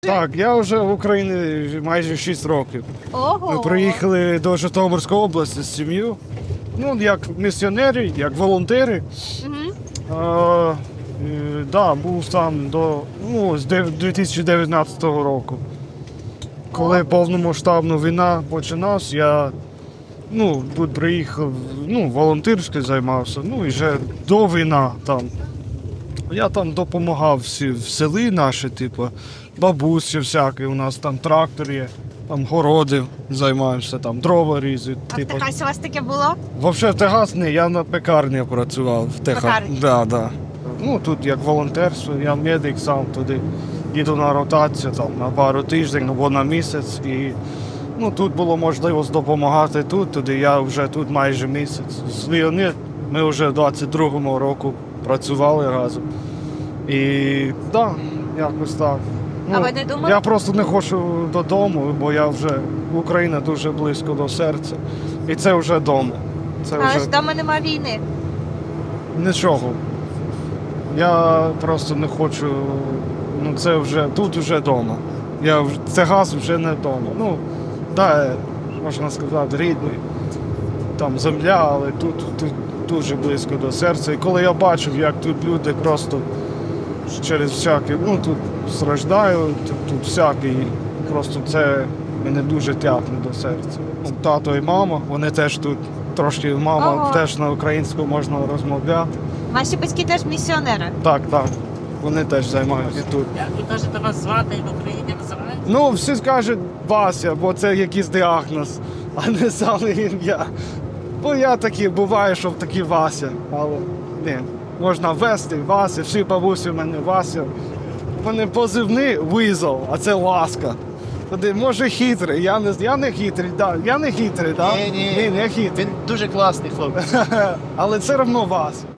Так, я вже в Україні майже 6 років. Ого. Ми приїхали до Житомирської області з сім'єю. Ну, як місіонери, як волонтери. Мгм. Е, е, да, був там до ну, з дев- 2019 року. Коли повномасштабна війна почалась, я ну, тут приїхав, ну, волонтерськи займався, ну і вже до війни там. Я там допомагав всі в селі наші, типу, бабусі всякі, у нас там трактор є, там городи займаємося, там дрова різати. А в Типу. Техасі у вас таке було? Взагалі в Техас ні, я на пекарні працював в Техас. Пекарні? Да, да. Ну тут як волонтерство, я медик сам туди їду на ротацію там, на пару тиждень або на місяць. І ну, тут було можливість допомагати тут, туди я вже тут майже місяць. З війни ми вже в 22-му року працювали разом. І так, да, якось так. Ну, А ви не думали? Я просто не хочу додому, бо я вже Україна дуже близько до серця. І це вже вдома. Це Але вже ж вдома нема війни. нічого. Я просто не хочу. Ну, це вже тут вже вдома. Я це газ вже не вдома. Ну, да, можна сказати, рідний. Там земля, але тут, тут дуже близько до серця. І коли я бачив, як тут люди просто через всякі, ну тут страждають, тут, тут всякі, просто це мене дуже тягне до серця. Ну, Тато і мама, вони теж тут трошки мама Ого. теж на українську можна розмовляти. Ваші батьки теж місіонери. Так, так. Вони теж займаються тут. Як ви кажете, вас звати і в Україні називають? Ну, всі скажуть Вася, бо це якийсь діагноз, а не саме ім'я. Бо я такий, буває, що такий Вася. Але ні, можна вести Вася, всі бабусі в мене Вася. Вони позивні визов, а це ласка. Тоді, може хитрий, я не, я не хитрий, да. я не хитрий, да? Ні, ні. ні, не хитрий. Він дуже класний хлопець. Але це одно Вася.